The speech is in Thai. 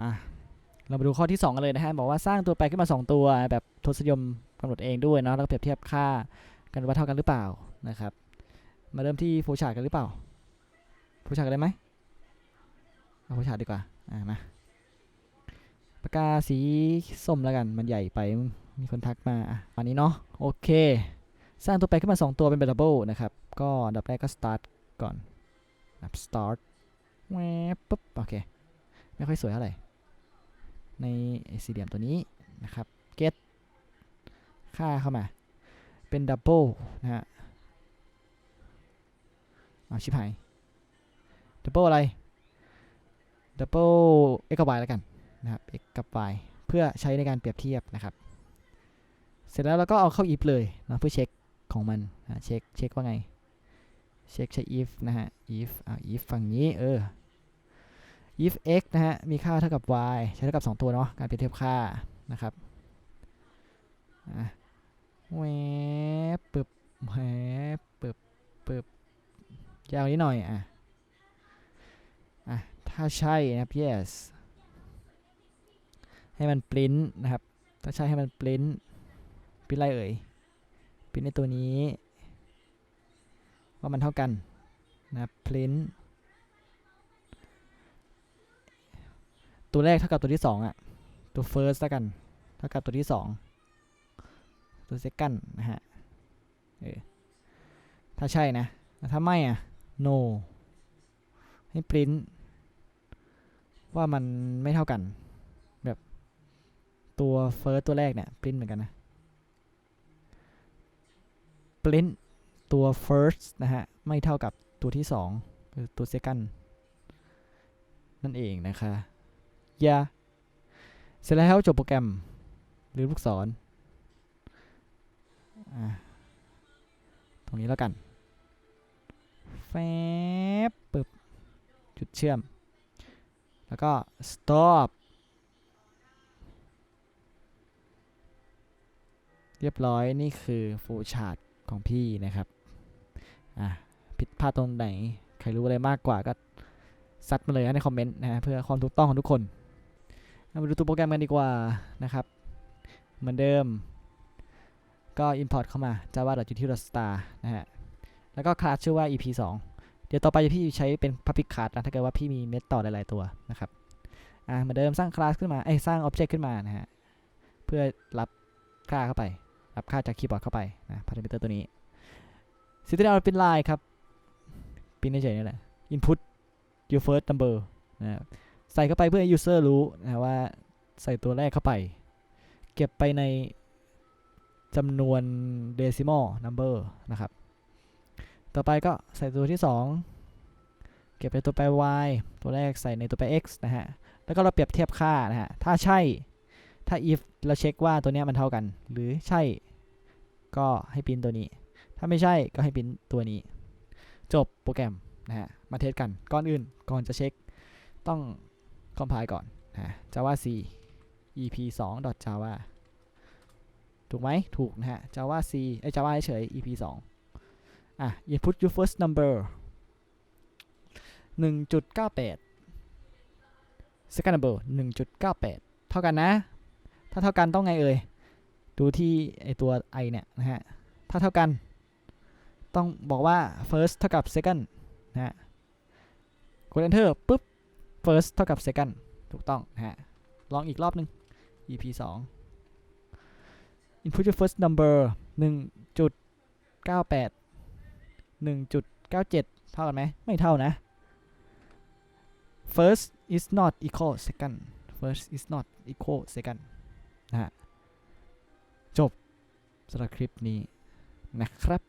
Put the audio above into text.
อะเรามาดูข้อที่ 2 กันเลยนะฮะ บอกว่าสร้างตัวแปรขึ้นมา 2 ตัวแบบทศนิยมกำหนดเองด้วยเนาะแล้วก็เปรียบเทียบค่ากันว่าเท่ากันหรือเปล่านะครับ มาเริ่มที่โฟชาร์ดกันหรือเปล่าโฟชาร์ดกันได้ไหมเอาโฟชาร์ดดีกว่าอะมาปากกาสีส้มแล้วกันมันใหญ่ไปมีคนทักมาอะอันนี้เนาะโอเค สร้างตัวแปรขึ้นมา 2 ตัวเป็น variable นะครับ ก็อันดับแรกก็ start ก่อนแบบ start แวบปุ๊บโอเค ไม่ค่อยสวยเท่าไหร่ ในสี่เหลี่ยมตัวนี้นะครับ get ค่าเข้ามา เป็น double นะฮะเอาชิบหาย double อะไร double x กับ y แล้วกันนะครับ x กับ y เพื่อใช้ในการเปรียบเทียบนะครับ เสร็จแล้วเราก็เอาเข้า if เลยนะเพื่อเช็คของมันเช็คเช็คว่าไง เช็คใช้ if นะฮะ if อ่า if ฝั่งนี้เออ if x นะฮะ มีค่าเท่ากับ y ใช้เท่ากับ 2 ตัวเนาะ การเปรียบเทียบค่านะครับอะแวปึบแหวบปึบปึบยาวนิดหน่อยอะอะ ถ้าใช่นะครับ yes ให้มัน print นะครับ ถ้าใช่ให้มัน print print อะไรเอ่ย print ในตัวนี้ ว่ามันเท่ากันนะครับ print ตัวแรกเท่ากับตัวที่สองอะตัว first แล้วกัน เท่ากับตัวที่สองตัว second นะฮะ เออ ถ้าใช่นะ ถ้าไม่อะ no ให้ print ว่ามันไม่เท่ากัน แบบตัว first ตัวแรกเนี่ย print เหมือนกันนะ print ตัว first นะฮะ ไม่เท่ากับตัวที่สองคือตัว second นั่นเองนะคะ ยา เสร็จแล้วจบโปรแกรม หรือลูกศร ตรงนี้แล้วกัน แฟบปึ๊บ จุดเชื่อม แล้วก็ stop เรียบร้อยนี่คือโฟชาร์ตของพี่นะครับ อะ ผิดพลาดตรงไหน ใครรู้อะไรมากกว่าก็ซัดมาเลยนะในคอมเมนต์นะเพื่อความถูกต้องของทุกคน เรามาดูตัวโปรแกรมกันดีกว่านะครับ เหมือนเดิม ก็ import เข้ามา java.util.star นะฮะ แล้วก็คลาสชื่อว่า ep 2 เดี๋ยวต่อไปพี่ใช้เป็น public class นะ ถ้าเกิดว่าพี่มีเมธอดหลายๆตัวนะครับ อ่าเหมือนเดิมสร้างคลาสขึ้นมาเอ้สร้าง object ขึ้นมานะฮะ เพื่อรับค่าเข้าไป รับค่าจากคีย์บอร์ดเข้าไปนะ parameter ตัวนี้สิ่งที่เราเป็นลายครับพินเฉยๆนี่แหละ input your first number นะครับ ใส่เข้าไปเพื่อให้ user รู้นะว่าใส่ตัวแรกเข้าไป เก็บไปในจำนวน decimal number นะครับ ต่อไปก็ใส่ตัวที่ 2 เก็บไปตัวแปร y ตัวแรกใส่ในตัวแปร x นะฮะ แล้วก็เราเปรียบเทียบค่านะฮะ ถ้าใช่ ถ้า if เราเช็คว่าตัวเนี้ยมันเท่ากัน หรือใช่ ก็ให้พิมพ์ตัวนี้ ถ้าไม่ใช่ก็ให้พิมพ์ตัวนี้ จบโปรแกรมนะฮะ มาเทสกัน ก่อนอื่น ก่อนจะเช็ค ต้อง คอมไพล์ก่อนนะ java c ep 2 java ถูกไหมถูกนะฮะ java c ไอ้ java เฉย ep 2อะ input your first number 1.98 second number 1.98 เท่ากันนะ ถ้าเท่ากันต้องไงเอ่ย ดูที่ไอตัว i เนี่ยนะฮะ ถ้าเท่ากัน ต้องบอกว่า first เท่ากับ second นะฮะ กด enter ปุ๊บ first เท่ากับ second ถูกต้องนะฮะ ลองอีกรอบหนึ่ง ep 2 input your first number 1.98 1.97 เท่ากันไหม ไม่เท่านะ first is not equal second first is not equal second นะฮะ จบสำหรับคลิปนี้นะครับ